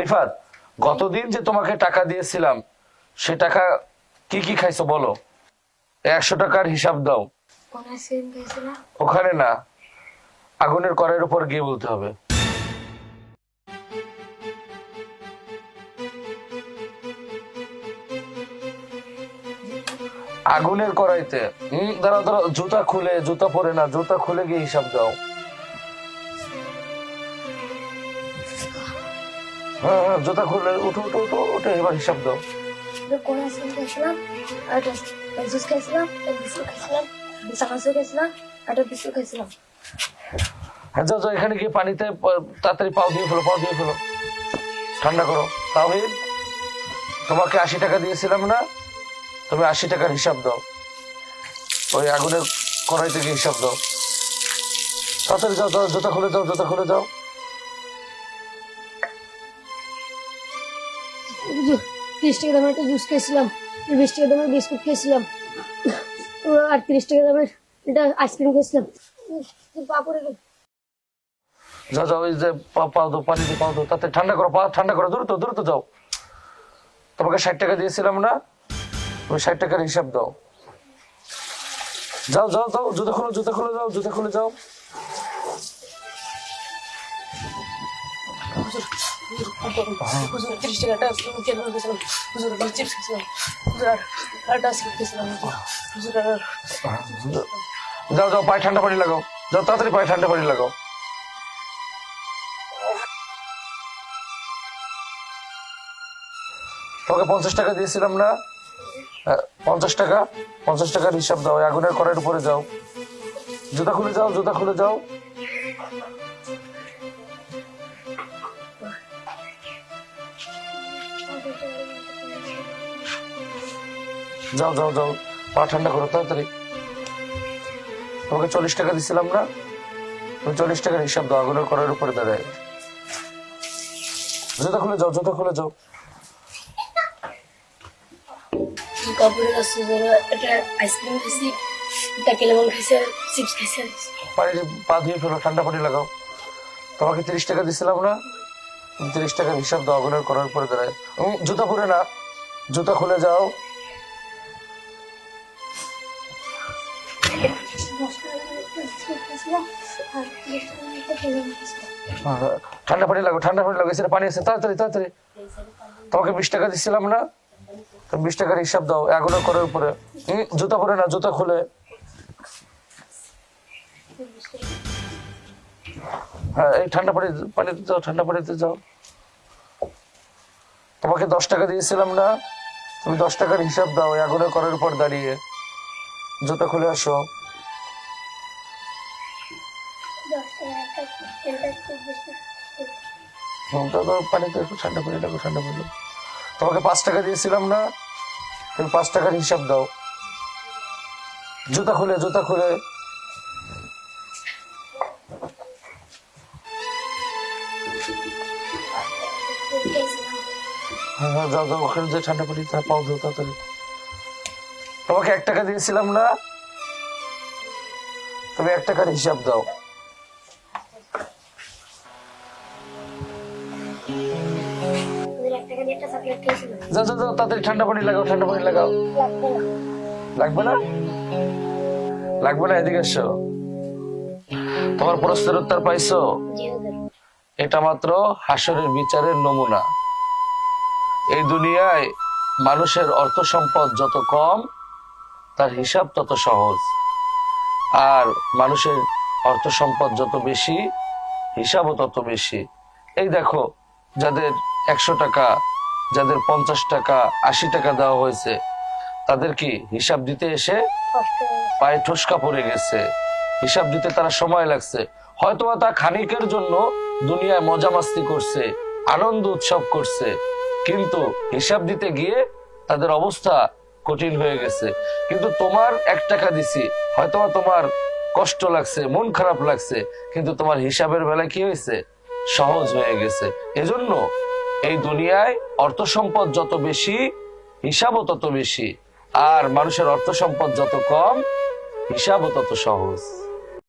রিফাত, গতদিন যে তোমাকে টাকা দিয়েছিলাম, সে টাকা কি কি খাইছো বলো? একশো টাকার হিসাব দাও। ওখানে না, আগুনের কড়াইয়ের উপর গিয়ে বলতে হবে। আগুনের কড়াইতে, হম, দাঁড়াও দাঁড়াও, জুতা খুলে, জুতা পরে না, জুতা খুলে গিয়ে হিসাব দাও। জুতা খুলে উঠো উঠো উঠো উঠে এবার হিসাব দাও। কোন আইসক্রিম খাইছিলাম একটা জুস খাইছিলাম একটা বিস্কুট খাইছিলাম চানাচুর খাইছিলাম একটা বিস্কুট খাইছিলাম হ্যাঁ যাও যাও এখানে গিয়ে পানিতে তাড়াতাড়ি পাও দিয়ে ফেলো পাও দিয়ে ফেলো। ঠান্ডা করো। তাহিদ তোমাকে আশি টাকা দিয়েছিলাম না? তুমি আশি টাকার হিসাব দাও। ওই আগুনের কড়াই থেকে হিসাব দাও। তাড়াতাড়ি যাও যাও জুতা খুলে যাও জুতা খুলে যাও। তিরিশ টাকা দামের একটা জুস খেয়েছিলাম, বিশ টাকা দামের বিস্কুট খেয়েছিলাম। আর তিরিশ টাকা দামের একটা আইসক্রিম খেয়েছিলাম। পাপড়ে যাও যাও ওই যে পাও দাও, পানি দিয়ে পাও দাও, তাতে ঠান্ডা করো, পা ঠান্ডা করো, দ্রুত দ্রুত যাও তোমাকে ষাট টাকা দিয়েছিলাম না? তুমি ষাট টাকার হিসাব দাও। যাও যাও যাও, জুতা খুলে জুতা খুলে, যাও, জুতা খুলে, যাও। যাও যাও পায়ে ঠান্ডা পানি লাগাও। যাও তাড়াতাড়ি পায়ে ঠান্ডা পানি লাগাও। তোমাকে পঞ্চাশ টাকা দিয়েছিলাম না? হ্যাঁ, পঞ্চাশ টাকা পঞ্চাশ টাকার হিসাব দাও। আগুনের কড়াইয়ের উপরে যাও। জুতা খুলে যাও জুতা খুলে যাও। যাও যাও যাও। পা ঠান্ডা করো তাড়াতাড়ি। তোমাকে চল্লিশ টাকা দিছিলাম না? তুমি চল্লিশ টাকার হিসাব দাও আগুনের কড়াইয়ের উপরে দাঁড়ায়। জুতা খুলে যাও জুতা খুলে যাও। কাপড়ের কাছে একটা আইসক্রিম খাইছি একটা কেলেমন খাইছে চিপস খাইছে। পানি পা ধুয়ে ফেলো ঠান্ডা পানি লাগাও। তোমাকে তিরিশ টাকা দিছিলাম না? তুমি তিরিশ টাকার হিসাব দাও আগুনের করার পরে দাঁড়ায়। জুতা পরে না? জুতা খুলে যাও। ঠান্ডা পানি লাগো ঠান্ডা পানি লাগো এখানে পানি আছে তাড়াতাড়ি তাড়াতাড়ি। তোমাকে বিশ টাকা দিছিলাম না? বিশ টাকার হিসাব দাও আগুনের করার উম, জুতা পরে না জুতা খুলে। হ্যাঁ এই ঠান্ডা পানি পানিতে যাও, ঠান্ডা পানিতে যাও। তোমাকে দশ টাকা দিয়েছিলাম না, তুমি দশ টাকার হিসাব দাও, এই আগুনের করার উপর দাঁড়িয়ে। জুতা খুলে আসো। পানিতে ঠান্ডা ঠান্ডা তোমাকে পাঁচ টাকা দিয়েছিলাম না, তুমি পাঁচ টাকার হিসাব দাও। জুতা খুলে জুতা খুলে। হ্যাঁ যাও যাও, ওখানে যে ঠান্ডা পানি, তা পাও দাও, তাড়াতাড়ি। তোমাকে এক টাকা দিয়েছিলাম না? তুমি এক টাকার হিসাব দাও। যাও যাও যাও, তাড়াতাড়ি ঠান্ডা পানি লাগাও, ঠান্ডা পানি লাগাও। লাগবে না? লাগবে না, এদিকে এসো। তোমার প্রশ্নের উত্তর পাইছো? এটা মাত্র হাসরের বিচারের নমুনা। এই দুনিয়ায় মানুষের অর্থ সম্পদ যত কম তার হিসাব তত সহজ। আর মানুষের অর্থ সম্পদ যত বেশি হিসাবও তত বেশি। এই দেখো যাদের একশো টাকা যাদের পঞ্চাশ টাকা আশি টাকা দেওয়া হয়েছে তাদের কি হিসাব দিতে এসে পায়ে ঠোসকা পড়ে গেছে? হিসাব দিতে তারা সময় লাগছে। হয়তো তা খানিকের জন্য দুনিয়ায় মজা মাস্তি করছে, আনন্দ উৎসব করছে, কিন্তু হিসাব দিতে গিয়ে তাদের অবস্থা কঠিন হয়ে গেছে। কিন্তু তোমার এক টাকা দিছি হয়তো তোমার কষ্ট লাগছে, মন খারাপ লাগছে, কিন্তু তোমার হিসাবের বেলায় কি হয়েছে? সহজ হয়ে গেছে। এজন্য এই দুনিয়ায় অর্থ সম্পদ যত বেশি, হিসাবও তত বেশি, আর মানুষের অর্থ সম্পদ যত কম, হিসাবও তত সহজ।